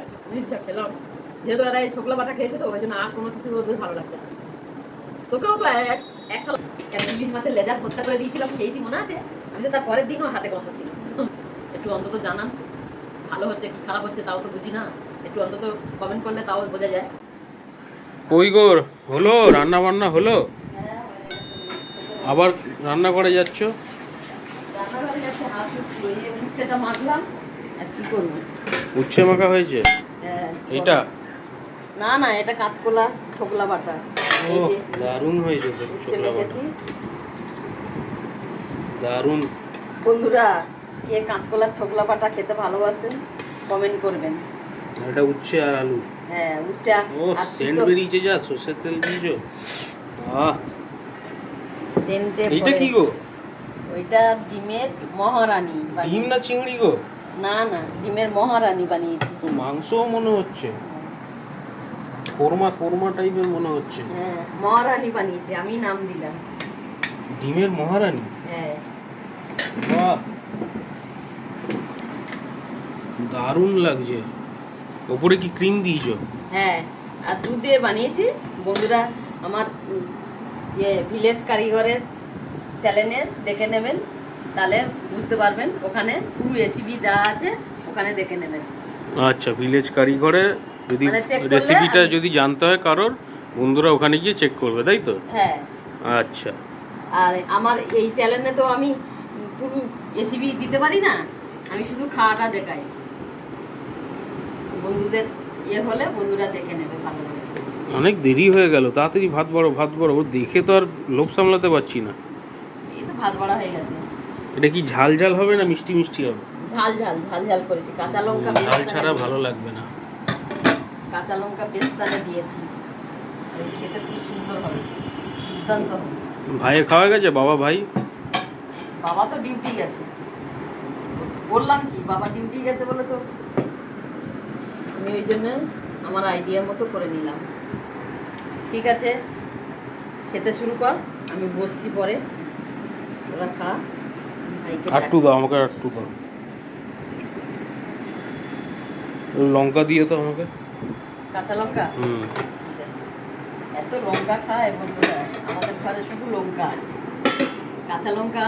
একটা জিনিসটা খেলাম। যেহেতু এরা এই ছোকলা বাটা খেয়েছে তো ওই জন্য আর কোনো কিছু ওদের ভালো লাগছে না। তোকেও তো এক এক একটা ইলিশ মাছের লেজার হত্যা করে দিয়েছিলাম খেয়েছি মনে আছে? আমি তো তার পরের দিনও হাতে গন্ধ ছিল। একটু অন্তত জানান ভালো হচ্ছে কি খারাপ হচ্ছে তাও তো বুঝি না। একটু অন্তত কমেন্ট করলে তাও বোঝা যায়। কই গো হলো? রান্না বান্না হলো? আবার রান্না করে যাচ্ছ? রান্নাঘরে যাচ্ছে হাত ওই মাখলাম আর কি করব? উচ্ছে মাখা হয়েছে? হ্যাঁ, এইটা? না না এটা কাঁচকলা ছোকলা বাটা। এই যে দারুণ হয়েছে ছোকলা বাটা। দারুণ। বন্ধুরা কে কাঁচকলার ছোকলা বাটা খেতে ভালোবাসেন কমেন্ট করবেন। এটা উচ্ছে আর আলু। হ্যাঁ উচ্ছে ও সেন্ট বেরিয়েছে যা সর্ষের তেল দিয়েছ? আহ। সেন্টে এইটা কি গো? ওইটা ডিমের মহারানী ডিম না চিংড়ি গো? না না ডিমের মহারানী বানিয়েছি। তো মাংসও মনে হচ্ছে। কোরমা কোরমা টাইপের মনে হচ্ছে। হ্যাঁ মহারানী বানিয়েছি আমি নাম দিলাম। ডিমের মহারানী? হ্যাঁ। বাহ। দারুণ লাগছে। ওপরে কি ক্রিম দিয়েছ? হ্যাঁ আর দুধ দিয়ে বানিয়েছি। বন্ধুরা আমার ইয়ে ভিলেজ কারিগরের চ্যানেলে দেখে নেবেন। তাহলে বুঝতে পারবেন ওখানে পুরো রেসিপি দেওয়া আছে ওখানে দেখে নেবেন। আচ্ছা ভিলেজ কারিগরে যদি মানে রেসিপিটা যদি জানতে হয় কারোর বন্ধুরা ওখানে গিয়ে চেক করবে তাই তো? হ্যাঁ। আচ্ছা। আর আমার এই চ্যানেলে তো আমি পুরো রেসিপি দিতে পারি না আমি শুধু খাওয়াটা দেখাই। বন্ধুদের ইয়ে হলে বন্ধুরা দেখে নেবে ভালো করে। অনেক দেরি হয়ে গেল তাড়াতাড়ি ভাত বড় ভাত বড় ও দেখে তো আর লোভ সামলাতে পারছি না। এই তো ভাত বাড়া হয়ে গেছে। এটা কি ঝাল ঝাল হবে না মিষ্টি মিষ্টি হবে? ঝাল ঝাল ঝাল ঝাল করেছি। কাঁচা লঙ্কা ঝাল ছাড়া ভালো লাগবে না। কাঁচা লঙ্কা পেস্তানে দিয়েছি। খেতে খুব সুন্দর হবে দুর্দান্ত হবে। ভাইয়ে খাওয়া গেছে? বাবা ভাই? বাবা তো ডিউটি গেছে। বললাম কি বাবা ডিউটি গেছে বলে তো। আমি ওই জন্য আমার আইডিয়া মতো করে নিলাম। ঠিক আছে খেতে শুরু কর আমি বসছি পরে। ওরা খা। আটটু দাও আমাকে আটটু দাও। লঙ্কা দিয়ে তো আমাকে। কাঁচা লঙ্কা? হুম। এত লঙ্কা খায় বন্ধুরা আমাদের ঘরে শুধু লঙ্কা। কাঁচা লঙ্কা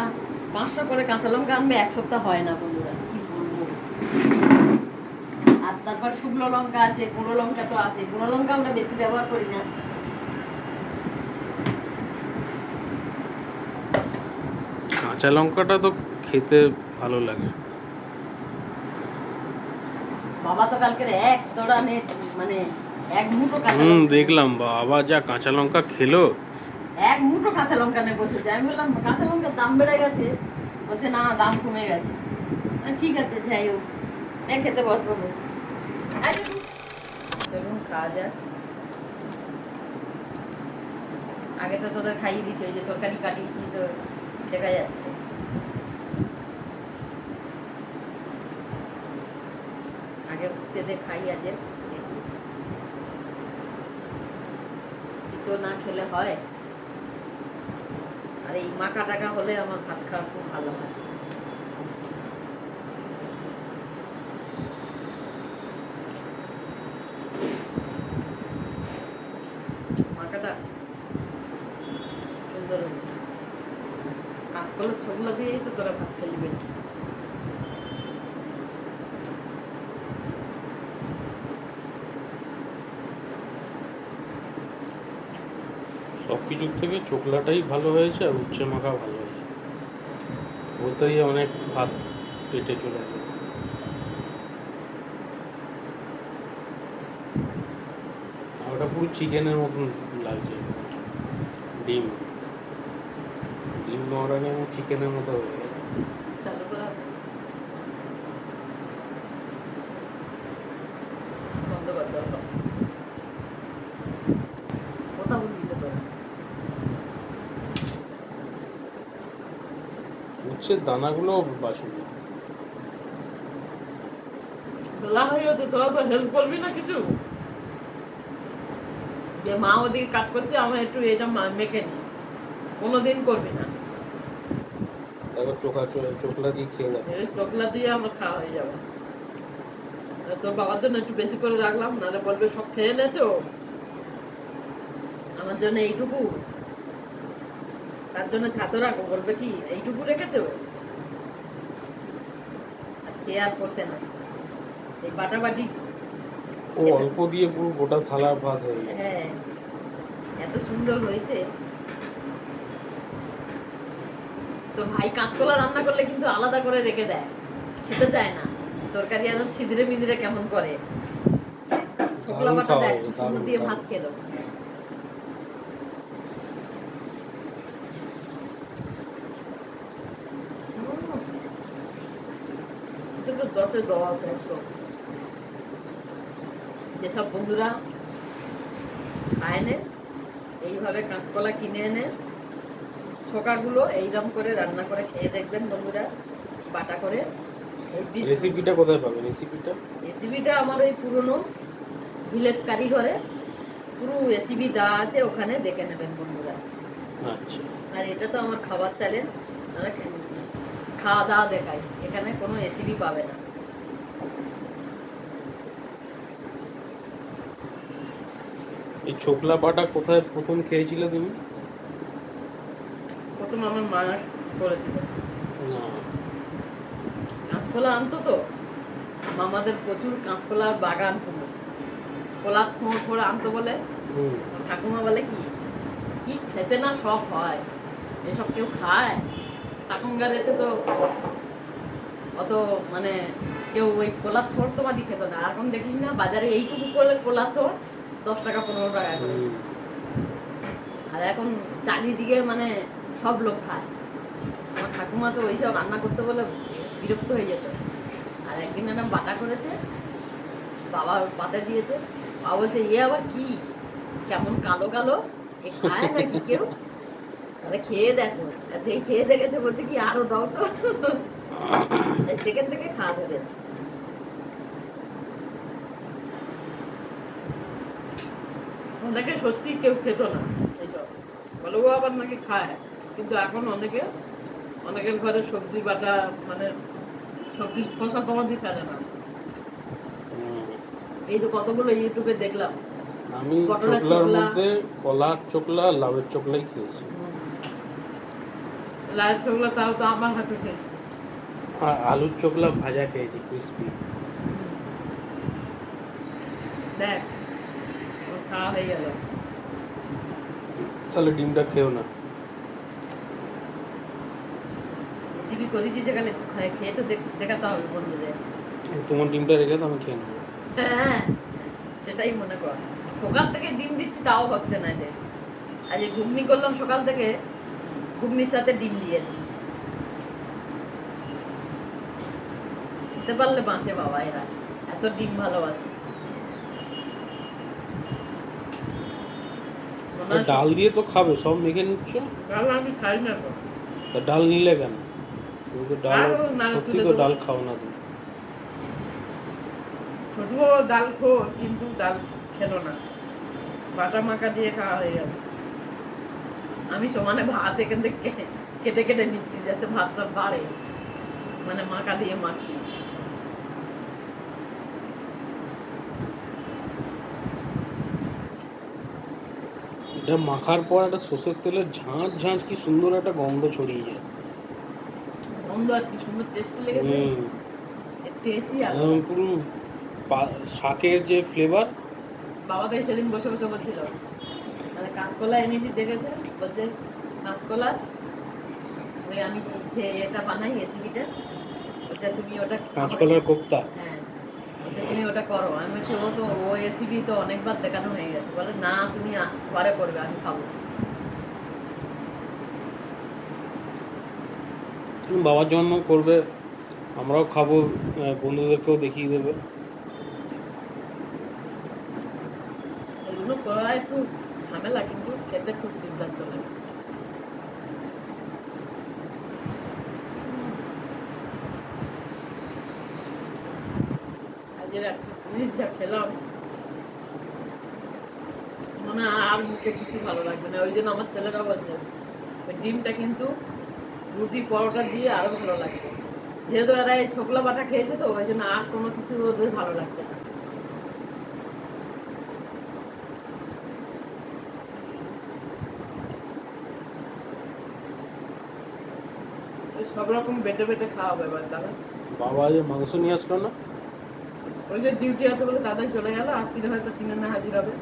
পাঁচশো করে কাঁচা লঙ্কা আনবে এক সপ্তাহ হয় না বন্ধুরা কি বলব? আর তারপর শুকনো লঙ্কা আছে গুঁড়ো লঙ্কা তো আছে গুঁড়ো লঙ্কা আমরা বেশি ব্যবহার করি না। কাঁচা লঙ্কাটা তো খেতে ভালো লাগে। বাবা তো কালকে এক দৌড়ানে মানে এক মুঠো কাঁচা হুম দেখলাম বাবা যা কাঁচা লঙ্কা খেলো। এক মুঠো কাঁচা লঙ্কা নিয়ে বসেছে। আমি বললাম কাঁচা লঙ্কার দাম বেড়ে গেছে। বলছে না দাম কমে গেছে। ঠিক আছে যাই হোক খেতে বসবো চলুন খাওয়া যাক। আগে তো তোদের খাইয়ে দিচ্ছে ওই যে তরকারি কাটিয়েছি তো দেখা যাচ্ছে। আগে চেদে খাই আগে। তো না খেলে হয় আর এই মাকা টাকা হলে আমার ভাত খাওয়া খুব ভালো হয় মাকাটা সুন্দর হয়েছে কাঁচকলার ছোবলা দিয়েই তো তোরা ভাত খেলি বেশি সব কিছুর থেকে চোকলাটাই ভালো হয়েছে আর উচ্ছে মাখা ভালো হয়েছে। ওতেই অনেক ভাত পেটে চলে আর ওটা পুরো চিকেনের মতন লাগছে। ডিম। ডিম এবং চিকেনের মতো হয়ে গেছে চালু করা বন্ধ কর দাও কথা বলবি তো তোরা উচ্ছের দানাগুলো বাসন দোলা হয়ে তো তোরা তো হেল্প করবি না কিছু? যে মা ওদিকে কাজ করছে আমার একটু এটা মেখে নি কোনোদিন করবি না। তারপর চোখা চোখলা দিয়ে খেয়ে এই চকলা দিয়ে আমার খাওয়া হয়ে যাবে। তোর বাবার জন্য একটু বেশি করে রাখলাম নাহলে বলবে সব খেয়ে এনেছো আমার জন্য এইটুকু। তার জন্য ছাতো রাখো বলবে কি এইটুকু রেখেছো? খেয়ে আর পোষে না। এই বাটাবাটি ও অল্প দিয়ে পুরো গোটা থালা ভাত হয়ে হ্যাঁ এত সুন্দর হয়েছে। তো ভাই কাঁচকলা রান্না করলে কিন্তু আলাদা করে রেখে দেয়। খেতে চায় না। তরকারি একদম ছিদ্রে মিদ্রে কেমন করে? ছোকলা বাটা দেয় দিয়ে ভাত খেলো। উম। এটা তো দশে দশ একদম। যেসব বন্ধুরা খায় নে এইভাবে কাঁচকলা কিনে এনে ছোকাগুলো এইরকম করে রান্না করে খেয়ে দেখবেন বন্ধুরা বাটা করে। রেসিপিটা কোথায় পাবে রেসিপিটা রেসিপিটা আমার ওই পুরনো ভিলেজ কারিঘরে। পুরো রেসিপি দেওয়া আছে ওখানে দেখে নেবেন বন্ধুরা। আচ্ছা। আর এটা তো আমার খাবার চ্যানেল খাওয়া দাওয়া দেখাই। এখানে কোনো রেসিপি পাবে না। এই ছোকলা পাটা কোথায় প্রথম খেয়েছিলে তুমি? প্রথম আমার মা করেছিল। না। কাঁচকলা আনতো তো। মামাদের প্রচুর কাঁচকলার বাগান পুরো। কলার থোঁড় ফোড় আনতো বলে। ঠাকুমা বলে কি? কি খেতে না সব হয়? এসব কেউ খায়? তখনকার এতে তো অত মানে কেউ ওই তো বাদি খেত না। এখন দেখিস না বাজারে এইটুকু করলে থোড় দশ টাকা পনেরো টাকা করে। আর এখন চারিদিকে মানে সব লোক খায়। আমার ঠাকুমা তো ওইসব রান্না করতে বলে বিরক্ত হয়ে যেত। আর একদিন একটা বাটা করেছে বাবা পাতে দিয়েছে। বাবা বলছে এ আবার কি? কেমন কালো কালো? খায় নাকি কেউ? তাহলে খেয়ে দেখো। যেই খেয়ে দেখেছে বলছে কি আরও দাও তো। সেখান থেকে খাওয়া ধরেছে অনেকে সত্যি কেউ খেত না এইসব। বলে ও আবার নাকি খায়। কিন্তু এখন অনেকে অনেকের ঘরে সবজি বাটা মানে সবজি খোসা কমাতে ফেলে না। এই তো কতগুলো ইউটিউবে দেখলাম। আমি চোকলার মধ্যে কলার চোকলা লাউয়ের চোকলাই খেয়েছি। লাল ছোকলা তাও তো আমার হাতে খেয়েছি আলুর চোকলা ভাজা খেয়েছি ক্রিসপি দেখ খাওয়া হয়ে গেল। তাহলে ডিমটা খেও না। করেছি যেখানে খায়- তো দেখাতে হবে বন্ধুদের। তোমার ডিমটা রেখে তো আমি খেয়ে নেব। হ্যাঁ সেটাই মনে কর। সকাল থেকে ডিম দিচ্ছি তাও হচ্ছে না যে। আজ ঘুগনি করলাম সকাল থেকে ঘুগনির সাথে ডিম দিয়েছি। খেতে পারলে বাঁচে বাবা এরা। এত ডিম ভালোবাসে। ডাল দিয়ে তো খাবে সব মেখে নিচ্ছ? ডাল আমি খাই না তো। ডাল নিলে কেন? তুমি তো ডাল সত্যি তো ডাল খাও না তুমি। ছোটও ডাল খো কিন্তু ডাল খেলো না। বাটা মাখা দিয়ে খাওয়া হয়ে গেল আমি সমানে ভাত এখান থেকে কেটে কেটে নিচ্ছি যাতে ভাতটা বাড়ে। মানে মাখা দিয়ে মাখছি। এটা মাখার পর একটা সর্ষের তেলের ঝাঁঝ ঝাঁঝ কি সুন্দর একটা গন্ধ ছড়িয়ে যায়। গন্ধ আর কি সুন্দর টেস্ট লেগেছে? টেস্টই আর পুরো শাকের যে ফ্লেভার বাবা তাই সেদিন বসে বসে বলছিল মানে কাঁচকলা এনেছি দেখেছে বলছে কাঁচকলা? ওই আমি যে এটা বানাই রেসিপিটা বলছে তুমি ওটা কাঁচকলার কোপ্তা? হ্যাঁ বলছে তুমি ওটা করো। আমি বলছি ও তো ও রেসিপি তো অনেকবার দেখানো হয়ে গেছে। বলে না তুমি পরে করবে আমি খাব। তুমি বাবার জন্য করবে আমরাও খাব বন্ধুদেরকেও দেখিয়ে দেবে। এগুলো করা একটু ঝামেলা, কিন্তু খেতে খুব দুর্দান্ত লাগে। মনে কিছু ভালো না। ওই জন্য আমার বলছে ডিমটা কিন্তু রুটি, পরোটা দিয়ে ভালো যেহেতু এরা এই ছোকলা বাটা খেয়েছে তো, ওই জন্য আর কোনো কিছু ওদের ভালো লাগছে না। সব রকম বেটে বেটে খাওয়াবে এবার তাহলে। বাবা যে মাংস নিয়ে আসলো না? ওই যে ডিউটি আছে বলে তাদের চলে গেল আর হয়তো না হাজির হবে।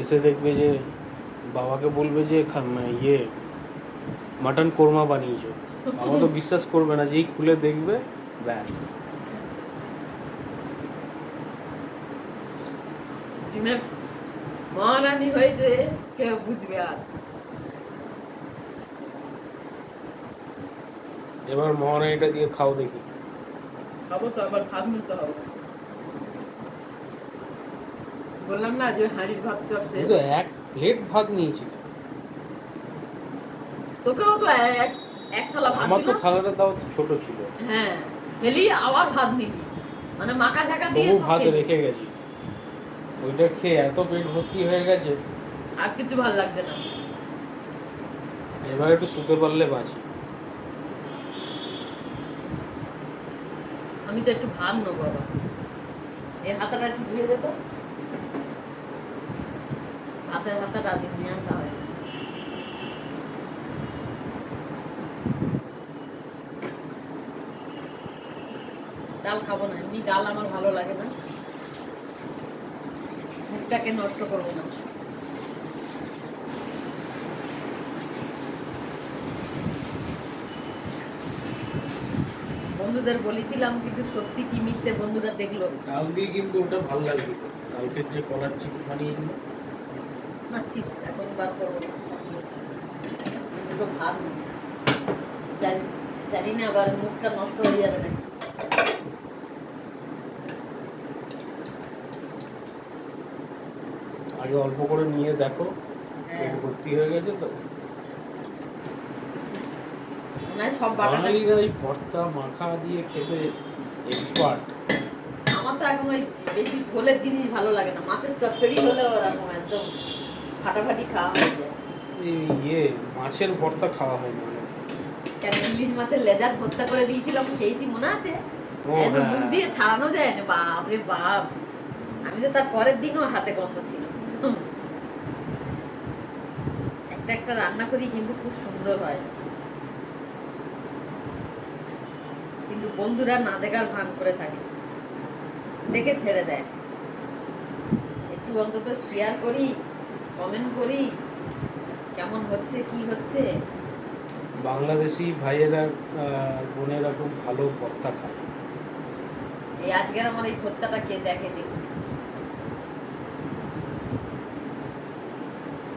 এসে দেখবে যে বাবাকে বলবে যে ইয়ে মাটন কোরমা বানিয়েছো। বাবা তো বিশ্বাস করবে না যেই খুলে দেখবে ব্যাস। ডিমের মহারানী হয়েছে কেউ বুঝবে আর। এবার মহারানীটা দিয়ে খাও দেখি। খাব তো আবার ভাত নিতে হবে। বললাম না যে হাঁড়ির ভাত সব শেষ। কিন্তু এক প্লেট ভাত নিয়েছি। তোকেও তো এক এক থালা ভাত আমার তো থালাটা তাও ছোট ছিল। হ্যাঁ খেলি আবার ভাত নিবি। মানে মাখা ঝাঁকা দিয়ে সব ভাত রেখে গেছি। ওইটা খেয়ে এত পেট ভর্তি হয়ে গেছে। আর কিছু ভালো লাগছে না। এবার একটু শুতে পারলে বাঁচি। আমি তো একটু ভাত নেব বাবা এই হাতাটা একটু ধুয়ে দেবো হাতের হাতাটা নিয়ে আসা হয় ডাল খাব না, এমনি ডাল আমার ভালো লাগে না। মুখটাকে নষ্ট করব না। বন্ধুদের বলেছিলাম কিন্তু সত্যি কি মিথ্যে বন্ধুরা দেখল? দিয়ে কিন্তু ওটা ভালো লাগছিল। কালকের যে কলার চিপস বানিয়েছিল। না চিপস এখন বার করব দুটো ভাত জানি জানি না আবার মুখটা নষ্ট হয়ে যাবে নাকি। আগে অল্প করে নিয়ে দেখো। হ্যাঁ। ভর্তি হয়ে গেছে তো। না সব বাটাটা বাঙালিরা এই ভর্তা মাখা দিয়ে খেতে এক্সপার্ট আমার তো এখন ওই বেশি ঝোলের জিনিস ভালো লাগে না মাছের চচ্চড়ি হলে ওরকম একদম ফাটাফাটি খাওয়া হয়ে এই ইয়ে মাছের ভর্তা খাওয়া হয় না। কেন ইলিশ মাছের লেজার ভর্তা করে দিয়েছিলাম খেয়েছি মনে আছে? হ্যাঁ। মুখ দিয়ে ছাড়ানো যায় না বাপ রে বাপ। আমি তো তার পরের দিনও হাতে গন্ধ ছিল। একটা একটা রান্না করি কিন্তু খুব সুন্দর হয়। কিন্তু বন্ধুরা না দেখার ভান করে থাকে। দেখে ছেড়ে দেয়। একটু অন্তত শেয়ার করি কমেন্ট করি কেমন হচ্ছে কি হচ্ছে? বাংলাদেশি ভাইয়েরা বোনেরা খুব ভালো ভর্তা খায়। এই আজকের আমার এই ভর্তাটা কে দেখে দেখি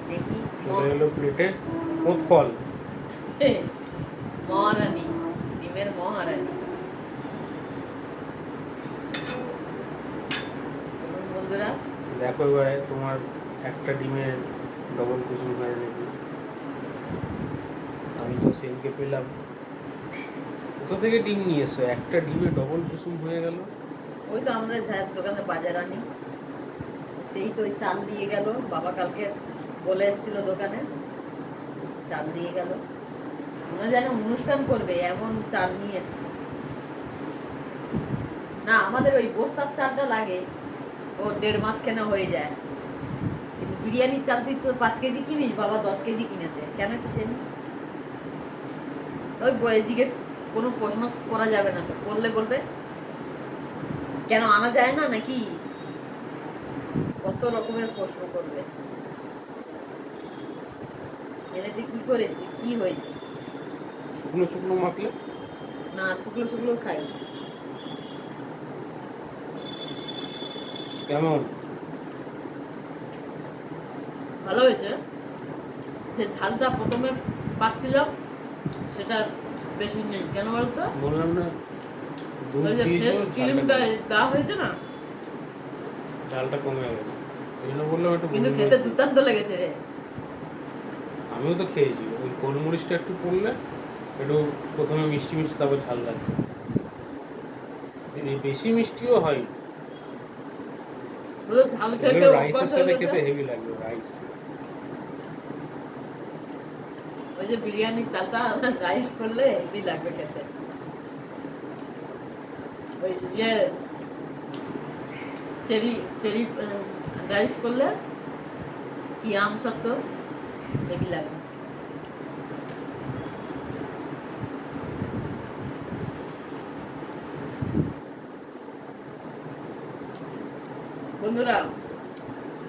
দেখি চলে এলো প্লেটে মহারানী ডিমের মহারানী চলুন বন্ধুরা। দেখো এবারে তোমার একটা ডিমের ডবল কুসুম হয়ে নাকি আমি তো সেদিনকে পেলাম। কোথা থেকে ডিম নিয়ে এসো একটা ডিমে ডবল কুসুম হয়ে গেল। ওই তো আমাদের ঝায়ের দোকানে বাজার আনি। সেই তো ওই চাল দিয়ে গেল। বাবা কালকে বলে এসেছিল দোকানে। চাল দিয়ে গেল। মনে যেন অনুষ্ঠান করবে এমন চাল নিয়ে এসছে। না আমাদের ওই বস্তার চালটা লাগে। ও দেড় মাস কেনা হয়ে যায়। কিন্তু বিরিয়ানির চাল তুই তো পাঁচ কেজি কিনিস বাবা দশ কেজি কিনেছে। কেন কি জানি ওই জিজ্ঞেস কোনো প্রশ্ন করা যাবে না তো করলে বলবে। কেন আনা যায় না নাকি? কত রকমের প্রশ্ন করবে। এনেছে কি করে কি হয়েছে? শুকনো শুকনো মাখলে? না শুকলো শুকলো খাই। কেমন? ভালো হয়েছে। সে ঝালটা প্রথমে পাচ্ছিলাম সেটা বেশি নেই। কেন বলতো? বললাম না দুধ ওই যে দিয়েছ ফেস ক্রিমটা দেওয়া হয়েছে না? ঝালটা কমে গেছে। বললাম একটু কিন্তু খেতে। দুর্দান্ত লেগেছে রে। আমিও তো খেয়েছি। ওই গোলমরিচটা একটু পড়লে একটু প্রথমে মিষ্টি মিষ্টি তারপর ঝাল লাগবে। বেশি মিষ্টিও হয় শুধু ঝাল খেয়ে খেয়ে রাইসের অভ্যাস হয়ে সাথে গেছে। খেতে হেভি লাগবে রাইস ওই ওই যে বিরিয়ানির চালটা রাইস করলে হেভি লাগবে খেতে ওই যে চেরি চেরি রাইস করলে কি আম সত্য হেভি লাগবে বন্ধুরা,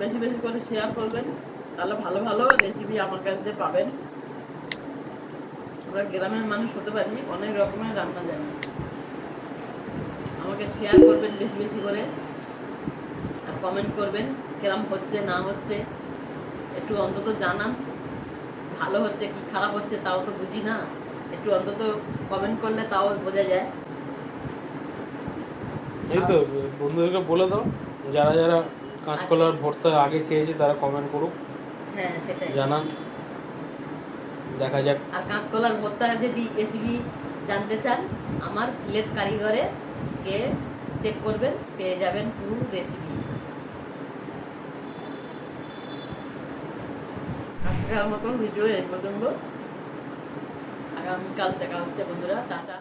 বেশি বেশি করে শেয়ার করবেন, তাহলে ভালো ভালো রেসিপি আমার কাছ দিয়ে পাবেন। আমরা গ্রামের মানুষ হতে পারি, অনেক রকমের রান্না জানি। আমাকে শেয়ার করবেন বেশি বেশি করে, আর কমেন্ট করবেন কিরম হচ্ছে, না হচ্ছে, একটু অন্তত জানান, ভালো হচ্ছে কি খারাপ হচ্ছে তাও তো বুঝি না, একটু অন্তত কমেন্ট করলে তাও বোঝা যায়। এই তো, বন্ধুদেরকে বলে দাও। যারা যারা কাঁচকলার ভর্তা আগে খেয়েছে তারা কমেন্ট করুক। হ্যাঁ সেটাই। জানান। দেখা যাক। আর কাঁচকলার ভর্তা যদি রেসিপি জানতে চান আমার ভিলেজ কারিগরে কে চেক করবেন পেয়ে যাবেন পুরো রেসিপি আজকের মতন ভিডিও এই পর্যন্ত। আগামীকাল দেখা হচ্ছে বন্ধুরা টাটা।